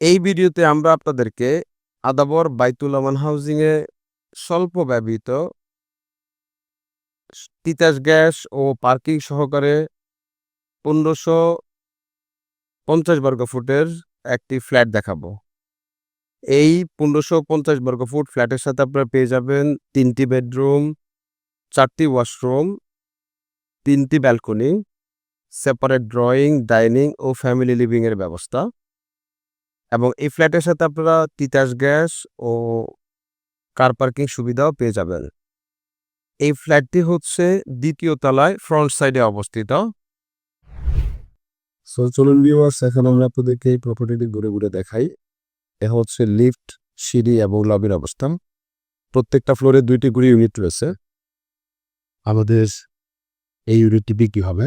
এই ভিডিওতে আমরা আপনাদেরকে আদাবর বাইতুল আমান হাউজিংয়ে স্বল্প ব্যবহৃত তিতাস গ্যাস ও পার্কিং সহকারে ১৫৫০ বর্গফুটের একটি ফ্ল্যাট দেখাবো। এই ১৫৫০ বর্গফুট ফ্ল্যাটের সাথে আপনারা পেয়ে যাবেন তিনটি বেডরুম, চারটি ওয়াশরুম, তিনটি ব্যালকনি, সেপারেট ড্রয়িং, ডাইনিং ও ফ্যামিলি লিভিংয়ের ব্যবস্থা। এবং এই ফ্ল্যাটের সাথে আপনারা তিতাস গ্যাস ও কার পার্কিং সুবিধাও পেয়ে যাবেন। এই ফ্ল্যাটটি হচ্ছে দ্বিতীয় তলায় ফ্রন্ট সাইডে অবস্থিত। সো চলুন ভিউয়ার্স এখন আমরা আপনাদেরকে এই প্রপার্টিটি ঘুরে, ঘুরে দেখাই। এ হচ্ছে লিফট, সিঁড়ি এবং লবির অবস্থান। প্রত্যেকটা ফ্লোরে ২ টি করে ইউনিট রয়েছে। আমাদের এই ইউনিটটি বিক্রি হবে।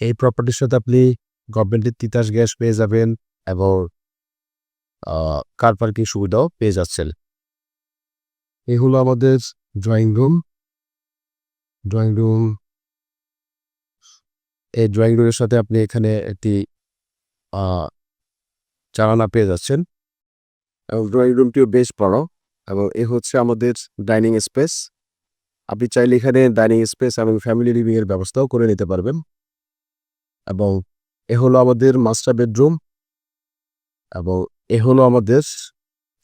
এই প্রপার্টির সাথে আপনি গভর্নমেন্টের তিতাস গ্যাস পেয়ে যাবেন এবং কার পার্কিং সুবিধাও পেয়ে যাচ্ছেন। এই হলো আমাদের ড্রয়িং রুম। ড্রয়িং রুম এই ড্রয়িং রুমের সাথে আপনি এখানে একটি জানালা পেয়ে যাচ্ছেন। এবং ড্রয়িং রুমটিও বেশ বড় এবং এ হচ্ছে আমাদের ডাইনিং স্পেস। আপনি চাইলে এখানে ডাইনিং স্পেস এবং ফ্যামিলি লিভিং এর ব্যবস্থাও করে নিতে পারবেন। এবং এ হলো আমাদের মাস্টার বেডরুম। এবং এ হলো আমাদের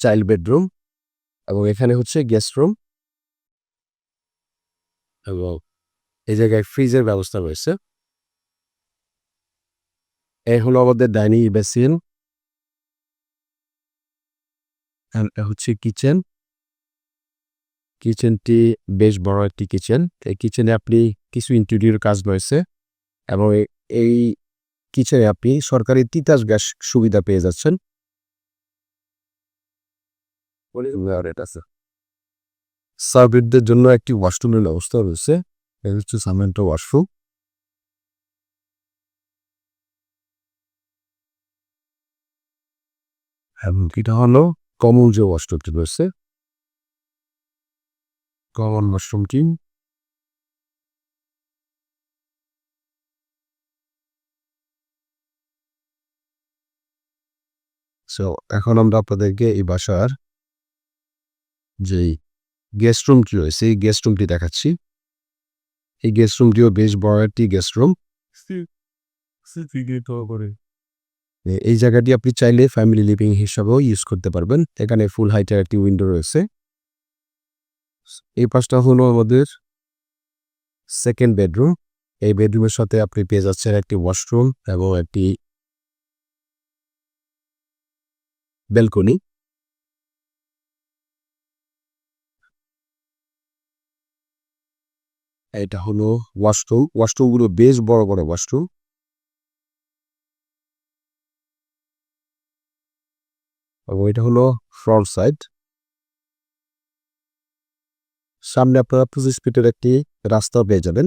চাইল্ড বেডরুম এবং এখানে হচ্ছে গেস্ট রুম। এবং এই জায়গায় ফ্রিজের ব্যবস্থা রয়েছে। এ হলো আমাদের ডাইনিং বেসিন। হচ্ছে কিচেন। কিচেনটি বেশ বড় একটি কিচেন। এই কিচেনে আপনি কিছু ইন্টেরিয়র কাজ রয়েছে এবং এই কিচেনে আপনি সরকারি তিতাস গ্যাস সুবিধা পেয়ে যাচ্ছেন। সার্ভিটদের জন্য একটি ওয়াশরুমের ব্যবস্থা রয়েছে। এটা হচ্ছে সামনে একটা ওয়াশরুম। এবং এটা হলো কমন যে ওয়াশরুমটি রয়েছে। কমন ওয়াশরুমটি। সো এখন আমরা আপনাদেরকে এই বাসার যেই গেস্ট রুমটি রয়েছে এই গেস্ট রুমটি দেখাচ্ছি। এই গেস্ট রুমটিও বেশ বড় একটি গেস্ট রুম। এই জায়গাটি আপনি চাইলে ফ্যামিলি লিভিং হিসাবেও ইউজ করতে পারবেন। এখানে ফুল হাইটের একটি উইন্ডো রয়েছে। এই পাশটা হলো আমাদের সেকেন্ড বেডরুম। এই বেডরুমের সাথে আপনি পেয়ে যাচ্ছেন একটি ওয়াশরুম এবং একটি ব্যালকনি। এটা হলো ওয়াশরুম। ওয়াশরুমগুলো বেশ বড়, বড় ওয়াশরুম। এবং এটা হলো ফ্রন্ট সাইড। সামনে আপনারা ২৫ ফিটের একটি রাস্তা পেয়ে যাবেন।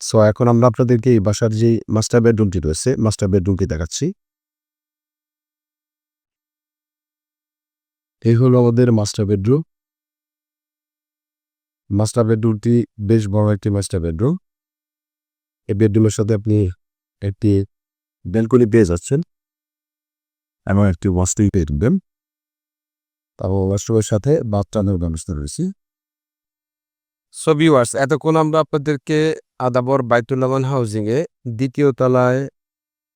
সো এখন আমরা আপনাদেরকে এই বাসার যে মাস্টার বেডরুমটি রয়েছে, মাস্টার বেডরুমটি দেখাচ্ছি। এই হলো আমাদের মাস্টার বেডরুম। মাস্টার বেডরুমটি বেশ বড় একটি মাস্টার বেডরুম। এই বেডরুমের সাথে আপনি একটি ব্যালকনি পেয়ে যাচ্ছেন। এবং একটি ওয়াশরুম পেয়ে যাবেন। এবং ওয়াশরুমের সাথে বাথটাবের ব্যবস্থা রয়েছে। সো ভিউয়ার্স এতক্ষণ আমরা আপনাদেরকে আদাবর বাইতুল আমান হাউজিংয়ে দ্বিতীয় তলায়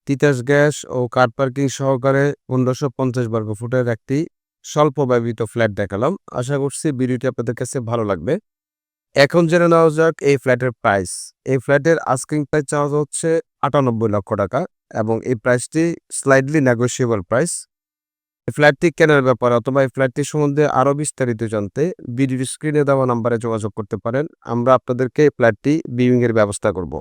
তিতাস গ্যাস ও কার পার্কিং সহকারে ১৫৫০ বর্গফুটের একটি স্বল্প ব্যবহৃত ফ্ল্যাট দেখালাম। আশা করছি ভিডিওটি আপনাদের কাছে ভালো লাগবে। এখন জেনে নেওয়া যাক এই ফ্ল্যাটের প্রাইস। এই ফ্ল্যাটের আস্কিং প্রাইস চাওয়া হচ্ছে ৯৮ লক্ষ টাকা এবং এই প্রাইসটি স্লাইডলি নেগোশিয়েবল প্রাইস। ফ্ল্যাটটি কেনার ব্যাপারে অথবা এই ফ্ল্যাটটি সম্বন্ধে আরও বিস্তারিত জানতে ভিডিও স্ক্রিনে দেওয়া নাম্বারে যোগাযোগ করতে পারেন। আমরা আপনাদেরকে এই ফ্ল্যাটটি বিউইংয়ের ব্যবস্থা করব।